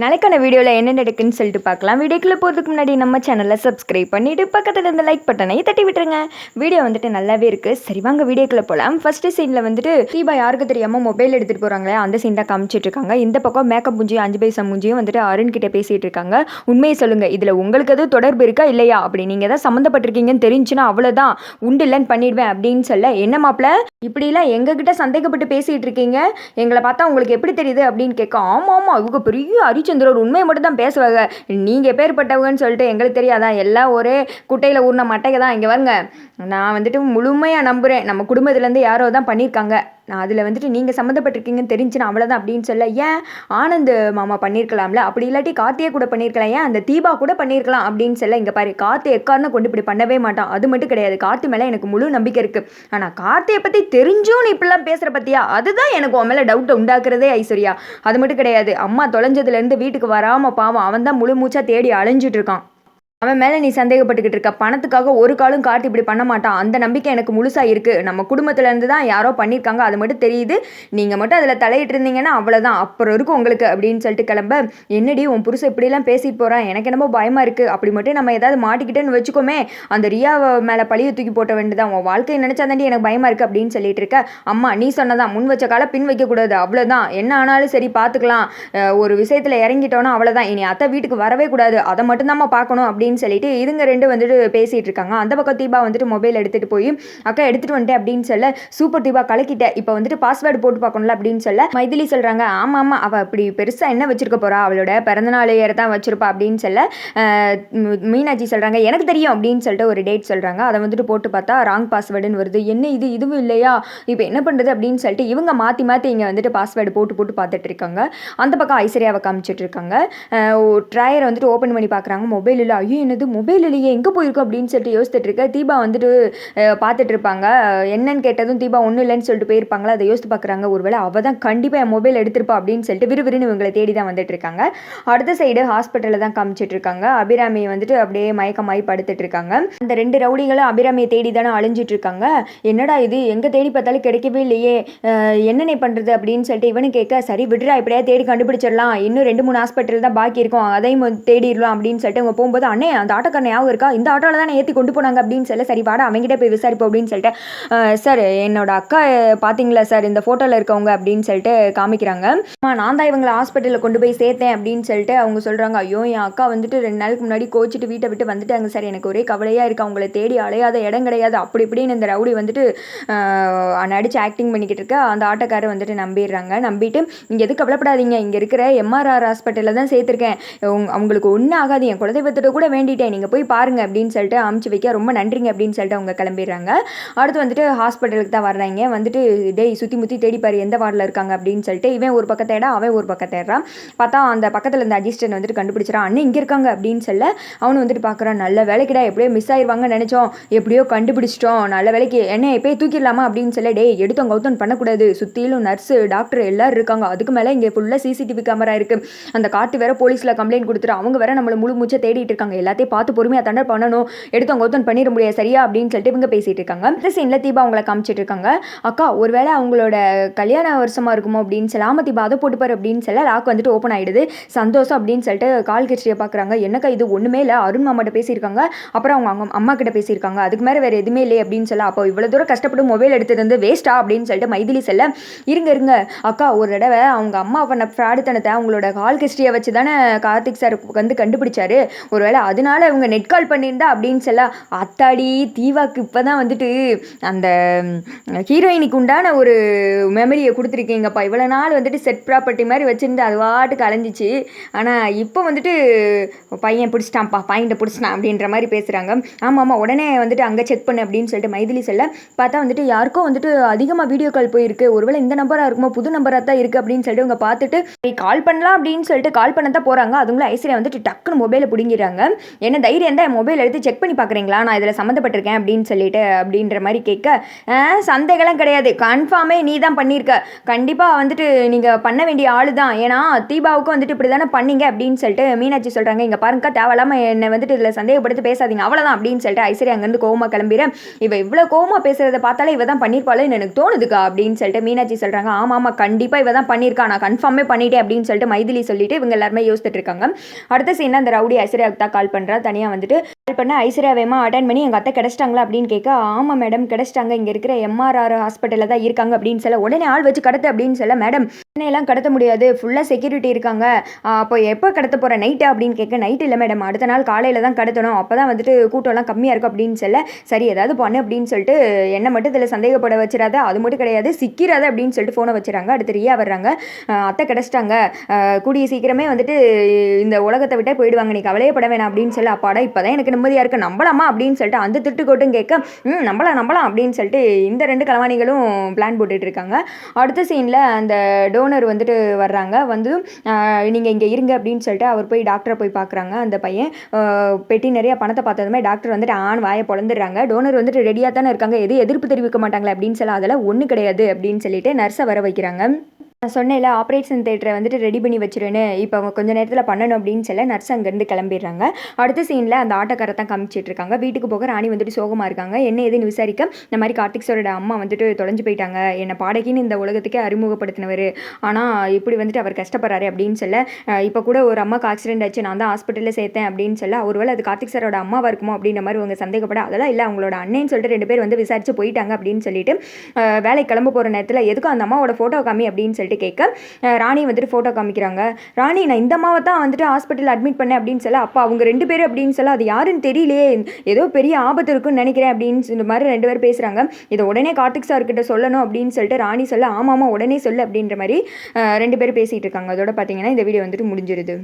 நாளைக்கான வீடியோவில் என்ன நடக்குன்னு சொல்லிட்டு பார்க்கலாம். வீடியோக்குள்ளே போகிறதுக்கு முன்னாடி நம்ம சேனலை சப்ஸ்கிரைப் பண்ணிவிட்டு பக்கத்தில் இருந்த லைக் பட்டனையும் தட்டி விட்டுருங்க. வீடியோ வந்துட்டு நல்லாவே இருக்குது சரி வாங்க வீடியோக்குள்ளே போகலாம் ஃபஸ்ட்டு சீனில் வந்துட்டு தீபா யாருக்கு தெரியாமல் மொபைல் எடுத்துகிட்டு போகிறாங்களே அந்த சீன் தான் காமிச்சிட்ருக்காங்க இந்த பக்கம் மேக்கப் மூஞ்சியும் அஞ்சு பைசா மூஞ்சியும் வந்துட்டு அருண் கிட்டே பேசிகிட்டு இருக்காங்க. உண்மையை சொல்லுங்கள் இதில் உங்களுக்கு எதுவும் தொடர்பு இருக்கா இல்லையா? அப்படி நீங்கள் தான் சம்மந்தப்பட்டிருக்கீங்கன்னு தெரிஞ்சுன்னா அவ்வளோதான் உண்டு இல்லைன்னு பண்ணிடுவேன் அப்படின்னு சொல்ல என்ன மாப்பிள்ள இப்படிலாம் எங்ககிட்ட சந்தேகப்பட்டு பேசிகிட்டு இருக்கீங்க? எங்களை பார்த்தா உங்களுக்கு எப்படி தெரியுது? அப்படின்னு கேட்க ஆமாம் ஆமாம் இவங்க பெரிய ஒரு உண்மையை மட்டும் தான் பேசுவாங்க. நீங்கள் பேர்பட்டவங்கன்னு சொல்லிட்டு எங்களுக்கு தெரியாதா? எல்லாம் ஒரே குட்டையில் ஊர்ன மட்டைக்கு தான் இங்கே வாங்க நான் வந்துட்டு முழுமையாக நம்புகிறேன் நம்ம குடும்பத்துலேருந்து யாரோ தான் பண்ணியிருக்காங்க. நான் அதில் வந்துட்டு நீங்கள் சம்மந்தப்பட்டிருக்கீங்கன்னு தெரிஞ்சுன்னா அவ்வளோதான் அப்படின்னு சொல்ல ஏன் ஆனந்த் மாமா பண்ணியிருக்கலாம்ல அப்படி இல்லாட்டி கார்த்தியை கூட பண்ணியிருக்கலாம் ஏன் அந்த தீபா கூட பண்ணியிருக்கலாம் அப்படின்னு சொல்ல இங்கே பாரு கார்த்தி எக்காரணம் கொண்டு இப்படி பண்ணவே மாட்டான். அது மட்டும் கிடையாது. கார்த்தி மேலே எனக்கு முழு நம்பிக்கை இருக்குது ஆனால் கார்த்தியை பற்றி தெரிஞ்சும் நீ இப்படிலாம் பேசுகிற பற்றியா அதுதான் எனக்கு உன் மேலே டவுட்டை உண்டாக்குறதே ஐஸ்வர்யா. அது மட்டும் கிடையாது. அம்மா தொலைஞ்சதுலேருந்து வீட்டுக்கு வராமல் பாவம் அவன் தான் முழு மூச்சாக தேடி அலைஞ்சிட்டு இருக்கான். அவன் மேலே நீ சந்தேகப்பட்டுக்கிட்டு இருக்க. பணத்துக்காக ஒரு காலும் காட்டு இப்படி பண்ண மாட்டான். அந்த நம்பிக்கை எனக்கு முழுசாக இருக்குது நம்ம குடும்பத்துலேருந்து தான் யாரோ பண்ணியிருக்காங்க. அது மட்டும் தெரியுது. நீங்கள் மட்டும் அதில் தலையிட்டு இருந்தீங்கன்னா அவ்வளோதான் அப்புறம் இருக்கும் உங்களுக்கு அப்படின்னு சொல்லிட்டு கிளம்ப. என்னடி உன் புருஷன் இப்படிலாம் பேசிட்டு போகிறான் எனக்கு என்னமோ பயமாக இருக்குது அப்படி மட்டும் நம்ம ஏதாவது மாட்டிக்கிட்டேன்னு வச்சுக்கோமே. அந்த ரியா மேலே பழியை தூக்கி போட்ட வேண்டியதான் உன் வாழ்க்கையை நினச்சா தாண்டி எனக்கு பயமாக இருக்குது அப்படின்னு சொல்லிட்டு இருக்க. அம்மா நீ சொன்னதான் முன் வச்ச கால பின் வைக்கக்கூடாது அவ்வளோதான் என்ன ஆனாலும் சரி பார்த்துக்கலாம் ஒரு விஷயத்தில் இறங்கிட்டோன்னா அவ்வளோதான் இனி அத்தை வீட்டுக்கு வரவே கூடாது. அதை மட்டும்தாம்மா பார்க்கணும் அப்படின்னு சொல்லிட்டு இதுங்க ரெண்டு வந்துட்டு பேசிகிட்டு இருக்காங்க. அந்த பக்கம் தீபா வந்துட்டு மொபைல் எடுத்துகிட்டு போய் அக்கா எடுத்துகிட்டு வந்துட்டேன் அப்படின்னு சொல்ல சூப்பர் தீபா கலக்கிட்டேன் இப்போ வந்துட்டு பாஸ்வேர்டு போட்டு பார்க்கணும்ல அப்படின்னு சொல்ல மைதிலி சொல்கிறாங்க ஆமாம் ஆமாம் அவள் அப்படி பெருசாக என்ன வச்சுருக்க போகிறா அவளோட பிறந்தநாள் ஏற தான் வச்சிருப்பா அப்படின்னு சொல்ல மீனாட்சி சொல்கிறாங்க எனக்கு தெரியும் அப்படின்னு சொல்லிட்டு ஒரு டேட் சொல்கிறாங்க அதை வந்துட்டு போட்டு பார்த்தா ராங் பாஸ்வேர்டுன்னு வருது. என்ன இது? இதுவும் இல்லையா? இப்போ என்ன பண்ணுறது அப்படின்னு சொல்லிட்டு இவங்க மாற்றி மாற்றி இங்கே வந்துட்டு பாஸ்வேர்டு போட்டு போட்டு பார்த்துட்டு இருக்காங்க. அந்த பக்கம் ஐஸ்வர்யாவை காமிச்சிட்டு இருக்காங்க. ட்ரையரை வந்துட்டு ஓப்பன் பண்ணி பார்க்குறாங்க. மொபைல் இல்லை. ஐயோ என்னது மொபைல் இல்லையே எங்கே போயிருக்கோம் அப்படின்னு சொல்லிட்டு யோசிச்சுட்டு இருக்க. தீபா வந்துட்டு பார்த்துட்டு இருப்பாங்க. என்னன்னு கேட்டதும் தீபா ஒன்றும் இல்லைன்னு சொல்லிட்டு போயிருப்பாங்களா? அதை யோசித்து பார்க்குறாங்க. ஒருவேளை அவள் தான் கண்டிப்பாக என் மொபைல் எடுத்திருப்பா அப்படின்னு சொல்லிட்டு விறுவிறுன்னு இவங்களை தேடி தான் வந்துட்டு இருக்காங்க. அடுத்த சைடு ஹாஸ்பிட்டலில் தான் காமிச்சிட்டு இருக்காங்க. அபிராமி வந்துட்டு அப்படியே மயக்கமாயி படுத்துட்டு இருக்காங்க. அந்த ரெண்டு ரவுடிகளும் அபிராமியை தேடி தானே அழிஞ்சிட்டு இருக்காங்க. என்னடா இது? எங்கே தேடி பார்த்தாலும் கிடைக்கவே இல்லையே. என்னென்ன என்னண்ணே பண்ணுறது அப்படின்னு சொல்லிட்டு இவனு கேட்க சரி விடுறா இப்படியே தேடி கண்டுபிடிச்சிடலாம். இன்னும் ரெண்டு மூணு ஹாஸ்பிட்டல் தான் பாக்கி இருக்கும். அதையும் தேடிடலாம். அப்படின்னு சொல்லிட்டு அவங்க போகும்போது அண்ணே அந்த ஆட்டோக்காரன் ஞாபகம் இருக்கா? இந்த ஆட்டோவில் தான் ஏற்றி கொண்டு போனாங்க அப்படின்னு சொல்ல சரி வாடா அவங்ககிட்ட போய் விசாரிப்போம் அப்படின்னு சொல்லிட்டு சார் என்னோட அக்கா பார்த்தீங்களா சார் இந்த ஃபோட்டோவில் இருக்கவங்க? அப்படின்னு சொல்லிட்டு காமிக்கிறாங்க. ஆமாம் நான் தான் இவங்களை ஹாஸ்பிட்டலில் கொண்டு போய் சேர்த்தேன் அப்படின்னு சொல்லிட்டு அவங்க சொல்கிறாங்க ஐயோ என் அக்கா வந்துட்டு ரெண்டு நாளுக்கு முன்னாடி கோச்சிட்டு வீட்டை விட்டு வந்துட்டாங்க சார் எனக்கு ஒரே கவலையாக இருக்கு. அவங்கள தேடி அலையாத இடம் கிடையாது. அப்படி இப்படின்னு இந்த ரவுடி வந்துட்டு நடிச்சு ஆக்டிங் பண்ணிக்கிட்டு இருக்க அந்த ஆட்டோக்காரர் வந்துட்டு நம்பிடுறாங்க. நம்பிட்டு இங்கே எதுவும் கவலைப்படாதீங்க. இங்கே இருக்கிற எம்ஆர்ஆர் ஹாஸ்பிட்டலில் தான் சேர்த்துருக்கேன். அவங்களுக்கு ஒன்றும் ஆகாது. என் குலதெய்வத்திட்ட கூட வேண்டிட்டேன். நீங்கள் போய் பாருங்க அப்படின்னு சொல்லிட்டு அமுச்சு வைக்க ரொம்ப நன்றிங்க அப்படின்னு சொல்லிட்டு அவங்க கிளம்பிடுறாங்க. அடுத்து வந்துட்டு ஹாஸ்பிட்டலுக்கு தான் வர்றாங்க. வந்துட்டு டேய் சுற்றி முற்றி தேடிப்பார் எந்த வார்டில் இருக்காங்க அப்படின்னு சொல்லிட்டு இவன் ஒரு பக்கம் தேட அவன் ஒரு பக்கம் தேடுறான். பார்த்தா அந்த பக்கத்தில் இருந்த அஜிஸ்டன் வந்துட்டு கண்டுபிடிச்சிடான் அண்ணன் இங்கே இருக்காங்க அப்படின்னு சொல்ல அவனு வந்துட்டு பார்க்குறான். நல்ல வேலைக்குடா எப்படியோ மிஸ் ஆயிடுவாங்க நினச்சோம். எப்படியோ கண்டுபிடிச்சிட்டோம். நல்ல வேலைக்கு என்ன எப்பயே தூக்கிடலாமா? அப்படின்னு சொல்ல டேய் எடுத்தோம் கௌத்தம் பண்ணக்கூடாது. சுற்றிலும் நர்ஸு டாக்டர் எல்லாரும் இருக்காங்க. அதுக்கு மேலே இங்கே ஃபுல்லாக சிசிடிவி கேமரா இருக்குது அந்த காட்டு வேற போலீஸில் கம்ப்ளைண்ட் கொடுத்துட்டு அவங்க வேற நம்மளை முழு மூச்சை தேடிட்டு இருக்காங்க. எல்லாத்தையும் பார்த்து பொறுமையாக தண்டர் பண்ணணும். அவங்க ஒருத்தவன் பண்ணிட முடியாது. சரியா? அப்படின்னு சொல்லிட்டு இவங்க பேசிட்டு இருக்காங்க. இந்த சீனில் தீபா அவங்கள காமிச்சிட்டு இருக்காங்க. அக்கா ஒருவேளை அவங்களோட கல்யாண வருஷமா இருக்குமோ அப்படின்னு சொல்லி ஆமா தீபா அதை போட்டுப்பார் அப்படின்னு சொல்ல லாக் வந்துட்டு ஓப்பன் ஆயிடுது. சந்தோஷம் அப்படின்னு சொல்லிட்டு கால் கிச்சியை பார்க்குறாங்க என்னக்கா இது? ஒன்றுமே இல்லை. அருண் மாமாட்ட பேசியிருக்காங்க. அப்புறம் அவங்க அவங்க அம்மா கிட்ட பேசியிருக்காங்க. அதுக்கு மேலே வேறு எதுவுமே இல்லை அப்படின்னு சொல்ல அப்போ இவ்வளோ தூரம் கஷ்டப்பட்டு மொபைல் எடுத்தது வந்து வேஸ்ட்டா அப்படின்னு சொல்லிட்டு மைதிலி செல்ல இருங்க இருங்க. அக்கா ஒரு தடவை அவங்க அம்மா பண்ண ஃப்ராடுத்தனத்தை அவங்களோட கால் ஹிஸ்ட்ரியை வச்சு தானே கார்த்திக் சார் வந்து கண்டுபிடிச்சாரு. ஒருவேளை அதனால இவங்க நெட் கால் பண்ணியிருந்தா அப்படின்னு சொல்ல அத்தாடி தீவாக்கு இப்போ தான் வந்துட்டு அந்த ஹீரோயினுக்கு உண்டான ஒரு மெமரியை கொடுத்துருக்கீங்கப்பா. இவ்வளோ நாள் வந்துட்டு செட் ப்ராப்பர்ட்டி மாதிரி வச்சுருந்து அது வாட்டுக்கு அலைஞ்சிச்சு. ஆனால் இப்போ வந்துட்டு பையன் பிடிச்சிட்டான்ப்பா பையனை பிடிச்சிட்டான் அப்படின்ற மாதிரி பேசுகிறாங்க ஆமாம் ஆமாம் உடனே வந்துட்டு அங்கே செக் பண்ணு அப்படின்னு சொல்லிட்டு மைதிலி சொல்ல பார்த்தா வந்துட்டு யாருக்கோ வந்துட்டு அதிகமாக வீடியோ கால் போயிருக்கு. ஒருவேளை இந்த நம்பராக இருக்குமோ புது நம்பராக தான் இருக்குது அப்படின்னு சொல்லிட்டு இவங்க பார்த்துட்டு கால் பண்ணலாம் அப்படின்னு சொல்லிட்டு கால் பண்ண தான் போகிறாங்க அதுங்களும் ஐஸ்வர்யா வந்துட்டு டக்குன்னு மொபைலை பிடிங்கிறாங்க என்ன தைரியம் தான் மொபைல் எடுத்து செக் பண்ணி பார்க்குறீங்களா? நான் இதில் சம்மந்தப்பட்டிருக்கேன் அப்படின்னு சொல்லிட்டு அப்படின்ற மாதிரி கேட்க "ஆ, சந்தேகம்லாம் கிடையாது. கன்ஃபார்மே நீ தான் பண்ணியிருக்க கண்டிப்பாக வந்துட்டு நீங்கள் பண்ண வேண்டிய ஆள் தான் ஏன்னா தீபாவுக்கும் வந்துட்டு இப்படி தானே பண்ணீங்க? அப்படின்னு சொல்லிட்டு மீனாட்சி சொல்கிறாங்க இங்கே பாருங்கக்கா தேவையில்லாமல் என்னை வந்துட்டு இதில் சந்தேகப்படுத்தி பேசாதீங்க. அவ்வளோதான் அப்படின்னு சொல்லிட்டு ஐஸ்வர்யா அங்கேருந்து கோவமாக கிளம்பிடுறேன் இவ இவ்வளோ கோவமாக பேசுகிறத பார்த்தாலே இவ தான் பண்ணியிருப்பாளேன்னு எனக்கு தோணுதுக்கா? அப்படின்னு சொல்லிட்டு மீனாட்சி சொல்கிறாங்க ஆமாம் ஆமாம் கண்டிப்பாக இவ தான் பண்ணியிருக்கா நான் கன்ஃபார்மே பண்ணிட்டேன். அப்படின்னு சொல்லிட்டு மைதிலி சொல்லிட்டு இவங்க எல்லாருமே யோசிச்சுட்டு இருக்காங்க. அடுத்த சீன் அந்த ரவுடி ஐஸ்வர்யாவுக்கு தான் கால் பண்ணுறா தனியாக வந்துட்டு கால் பண்ண ஐஸ்வர்யா வேமா அட்டன் பண்ணி எங்கள் அத்தை கிடச்சிட்டாங்களா அப்படின்னு கேட்க ஆமாம் மேடம் கிடச்சிட்டாங்க. இங்கே இருக்கிற எம்ஆர்ஆர் ஹாஸ்பிட்டலில் தான் இருக்காங்க. அப்படின்னு சொல்ல உடனே ஆள் வச்சு கடத்து அப்படின்னு சொல்ல மேடம் எல்லாம் கடத்த முடியாது. ஃபுல்லாக செக்யூரிட்டி இருக்காங்க. அப்போ எப்போ கடத்த போகிற நைட்டு அப்படின்னு கேட்க நைட் இல்லை மேடம் அடுத்த நாள் காலையில் தான் கடத்தணும். அப்போ தான் வந்துட்டு கூட்டம்லாம் கம்மியாக இருக்கும். அப்படின்னு சொல்ல சரி ஏதாவது பண்ணு அப்படின்னு சொல்லிட்டு என்னை மட்டும் இதில் சந்தேகப்பட வச்சிடாத அது மட்டும் கிடையாது. சிக்கிறாத அப்படின்னு சொல்லிட்டு ஃபோனை வச்சுறாங்க அடுத்து ரியா வர்றாங்க. அத்தை கிடச்சிட்டாங்க. கூடிய சீக்கிரமே வந்துட்டு இந்த உலகத்தை விட்டே போயிடுவாங்க. நீ கவலையப்பட வேணாம் அப்படின்னு சொல்லி அப்பாடா இப்போ தான் எனக்கு நிம்மதியாக இருக்கு நம்பலாமா அப்படின்னு சொல்லிட்டு அந்த திட்டுக்கோட்டும் கேட்க ம் நம்பலாம் நம்பலாம் அப்படின்னு சொல்லிட்டு இந்த ரெண்டு கலவாணிகளும் பிளான் போட்டுட்டு இருக்காங்க. அடுத்த சீனில் அந்த டோனர் வந்துட்டு வர்றாங்க. வந்து நீங்கள் இங்கே இருங்க அப்படின்னு சொல்லிட்டு அவர் போய் டாக்டரை போய் பார்க்குறாங்க அந்த பையன் பெட்டி நிறைய பணத்தை பார்த்ததுமே டாக்டர் வந்துட்டு ஆண் வாயை பொழந்துடுறாங்க. டோனர் வந்துட்டு ரெடியாக தானே இருக்காங்க. எது எதிர்ப்பு தெரிவிக்க மாட்டாங்களே அப்படின்னு சொல்ல அதெல்லாம் ஒன்றும் கிடையாது அப்படின்னு சொல்லிட்டு நர்ஸை வர வைக்கிறாங்க. நான் சொன்னேன்ல ஆப்ரேஷன் தேட்டரை வந்துட்டு ரெடி பண்ணி வச்சிருன்னு இப்போ அவங்க கொஞ்ச நேரத்தில் பண்ணணும் அப்படின்னு சொல்ல நர்ஸ் அங்கேருந்து கிளம்பிடுறாங்க. அடுத்த சீனில் அந்த ஆட்டோக்காரை தான் காமிச்சிட்டு இருக்காங்க. வீட்டுக்கு போக ராணி வந்துட்டு சோகமாக இருக்காங்க. என்ன ஏதுன்னு விசாரிக்க இந்த மாதிரி கார்த்திக் சாரோட அம்மா வந்துட்டு தொலைஞ்சு போயிட்டாங்க. என்னை பாடகின்னு இந்த உலகத்துக்கே அறிமுகப்படுத்தினவர். ஆனால் இப்படி வந்துட்டு அவர் கஷ்டப்படுறாரு அப்படின்னு சொல்ல இப்போ கூட ஒரு அம்மாவுக்கு ஆக்சிடென்ட் ஆச்சு. நான் தான் ஹாஸ்பிட்டலில் சேர்த்தேன் அப்படின்னு சொல்ல ஒருவேளை அது கார்த்திக் சாரோட அம்மாவாக இருக்குமோ அப்படின்ற மாதிரி அவங்க சந்தேகப்பட அதெல்லாம் இல்லை. அவங்களோட அண்ணேன்னு சொல்லிட்டு ரெண்டு பேர் வந்து விசாரிச்சு போயிட்டாங்க அப்படின்னு சொல்லிட்டு வேலைக்கு கிளம்ப போகிற நேரத்தில் எதுக்கும் அந்த அம்மாவோட ஃபோட்டோ காமி அப்படின்னு சொல்லிட்டு கேட்க ராணி வந்துட்டு ஃபோட்டோ காமிக்கிறாங்க. ராணி நான் இந்த அம்மாவை தான் வந்துட்டு ஹாஸ்பிட்டல் அட்மிட் பண்ணேன் அப்படின்னு சொல்ல அப்போ அவங்க ரெண்டு பேரும் அப்படின்னு சொல்ல அது யாருன்னு தெரியலையே. ஏதோ பெரிய ஆபத்து இருக்குன்னு நினைக்கிறேன் அப்படின்னு இந்த மாதிரி ரெண்டு பேர் பேசுகிறாங்க இதை உடனே கார்த்திக் சார் கிட்ட சொல்லணும் அப்படின்னு சொல்லிட்டு ராணி சொல்ல ஆமாம் உடனே சொல்லு அப்படின்ற மாதிரி ரெண்டு பேரும் பேசிகிட்டு இருக்காங்க. அதோட பார்த்தீங்கன்னா இந்த வீடியோ வந்துட்டு முடிஞ்சிருது.